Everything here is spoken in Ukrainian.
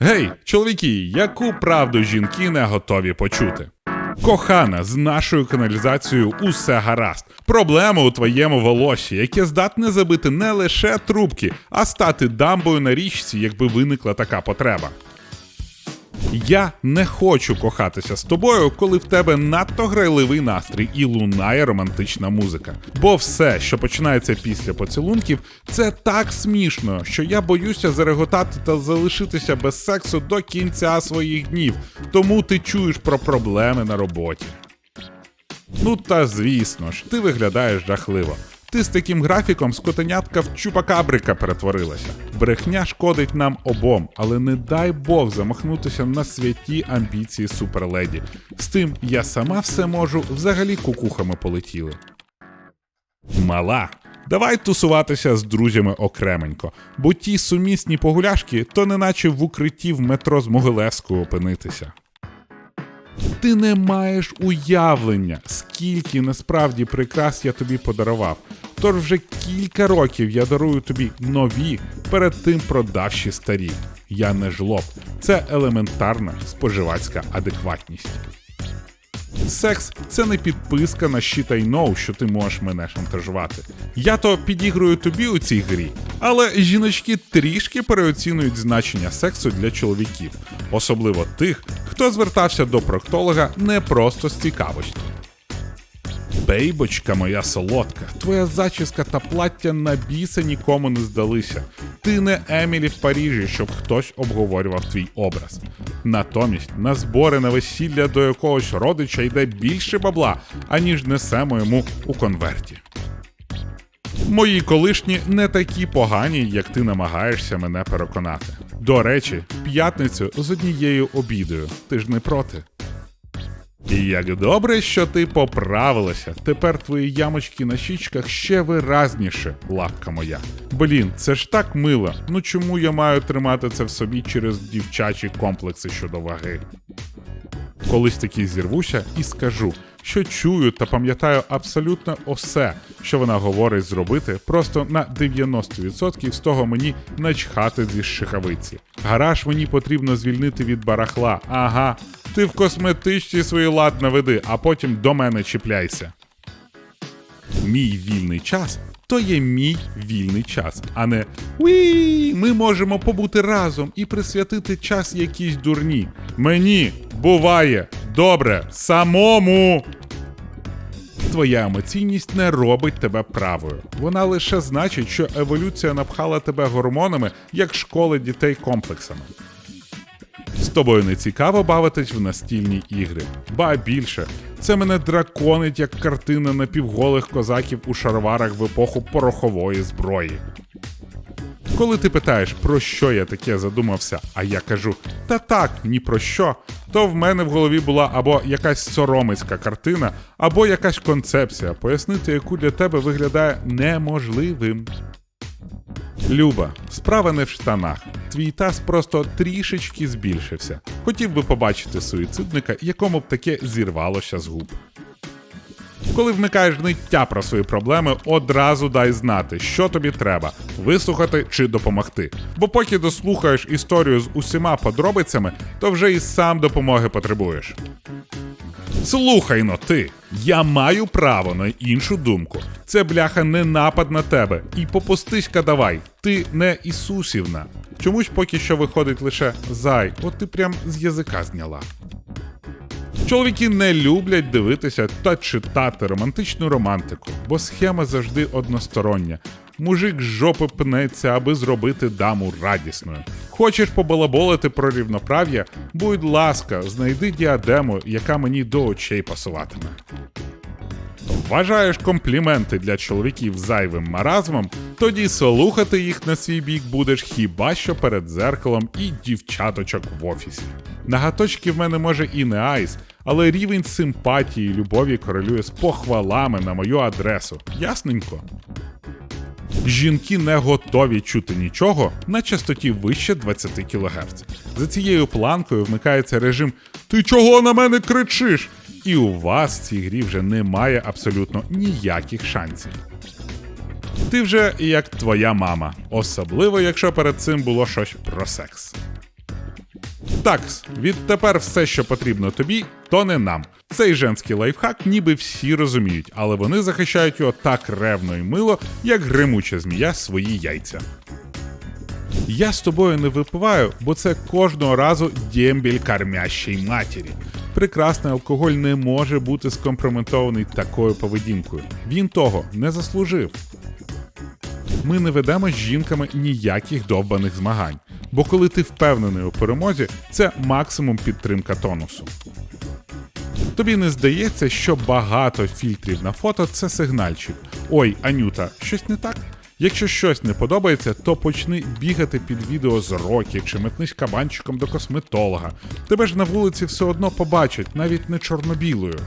Гей, чоловіки, яку правду жінки не готові почути? Кохана, з нашою каналізацією усе гаразд. Проблема у твоєму волосі, яке здатне забити не лише трубки, а стати дамбою на річці, якби виникла така потреба. Я не хочу кохатися з тобою, коли в тебе надто грайливий настрій і лунає романтична музика. Бо все, що починається після поцілунків, це так смішно, що я боюся зареготати та залишитися без сексу до кінця своїх днів. Тому ти чуєш про проблеми на роботі. Ну та звісно ж, ти виглядаєш жахливо. Ти з таким графіком з котенятка в чупакабрика перетворилася. Брехня шкодить нам обом, але не дай Бог замахнутися на святі амбіції суперледі. З тим я сама все можу, взагалі кукухами полетіли. Мала. Давай тусуватися з друзями окременько, бо ті сумісні погуляшки, то неначе в укритті в метро з Могилевського опинитися. Ти не маєш уявлення, скільки насправді прикрас я тобі подарував. Тож вже кілька років я дарую тобі нові, перед тим продавші старі. Я не жлоб, це елементарна споживацька адекватність. Секс це не підписка на щит I know, що ти можеш мене шантажувати. Я то підігрую тобі у цій грі, але жіночки трішки переоцінюють значення сексу для чоловіків, особливо тих, хто звертався до проктолога не просто з цікавості. Бейбочка моя солодка, твоя зачіска та плаття на біса нікому не здалися. Ти не Емілі в Парижі, щоб хтось обговорював твій образ. Натомість на збори на весілля до якогось родича йде більше бабла, аніж несемо йому у конверті. Мої колишні не такі погані, як ти намагаєшся мене переконати. До речі, п'ятницю з однією обідою. Ти ж не проти. І як добре, що ти поправилася. Тепер твої ямочки на щічках ще виразніше, лапка моя. Блін, це ж так мило. Ну чому я маю тримати це в собі через дівчачі комплекси щодо ваги? Колись таки зірвуся і скажу, що чую та пам'ятаю абсолютно усе, що вона говорить зробити, просто на 90% з того мені начхати зі шихавиці. Гараж мені потрібно звільнити від барахла. Ага, ти в косметичці свої лад наведи, а потім до мене чіпляйся. Мій вільний час то є мій вільний час, а не «Уі, ми можемо побути разом і присвятити час якійсь дурні. Мені буває добре самому. Твоя емоційність не робить тебе правою. Вона лише значить, що еволюція напхала тебе гормонами, як школи дітей комплексами. З тобою не цікаво бавитись в настільні ігри. Ба більше, це мене драконить як картина напівголих козаків у шароварах в епоху порохової зброї. Коли ти питаєш, про що я таке задумався, а я кажу та так, ні про що, то в мене в голові була або якась соромицька картина, або якась концепція, пояснити яку для тебе виглядає неможливим. Люба, справа не в штанах. Твій таз просто трішечки збільшився. Хотів би побачити суїцидника, якому б таке зірвалося з губ. Коли вмикаєш ниття про свої проблеми, одразу дай знати, що тобі треба вислухати чи допомогти. Бо поки дослухаєш історію з усіма подробицями, то вже і сам допомоги потребуєш. Слухай но ти, я маю право на іншу думку. Це бляха не напад на тебе. І попустись-ка давай, ти не Ісусівна. Чомусь поки що виходить лише зай, от ти прям з язика зняла. Чоловіки не люблять дивитися та читати романтичну романтику, бо схема завжди одностороння. Мужик з жопи пнеться, аби зробити даму радісною. Хочеш побалаболити про рівноправ'я? Будь ласка, знайди діадему, яка мені до очей пасуватиме. Вважаєш компліменти для чоловіків зайвим маразмом, тоді слухати їх на свій бік будеш хіба що перед зеркалом і дівчаточок в офісі. Нагаточки в мене може і не айс, але рівень симпатії і любові корелює з похвалами на мою адресу. Ясненько. Жінки не готові чути нічого на частоті вище 20 кГц. За цією планкою вмикається режим Ти чого на мене кричиш? І у вас в цій грі вже немає абсолютно ніяких шансів. Ти вже як твоя мама, особливо якщо перед цим було щось про секс. Такс, відтепер все, що потрібно тобі, то не нам. Цей женський лайфхак ніби всі розуміють, але вони захищають його так ревно і мило, як гримуча змія свої яйця. Я з тобою не випиваю, бо це кожного разу дембіль кормящій матері. Прекрасний алкоголь не може бути скомпрометований такою поведінкою. Він того не заслужив. Ми не ведемо з жінками ніяких довбаних змагань, бо коли ти впевнений у перемозі, це максимум підтримка тонусу. Тобі не здається, що багато фільтрів на фото це сигнальчик. Ой, Анюта, щось не так? Якщо щось не подобається, то почни бігати під відео з роки чи метнись кабанчиком до косметолога. Тебе ж на вулиці все одно побачать, навіть не чорно-білою.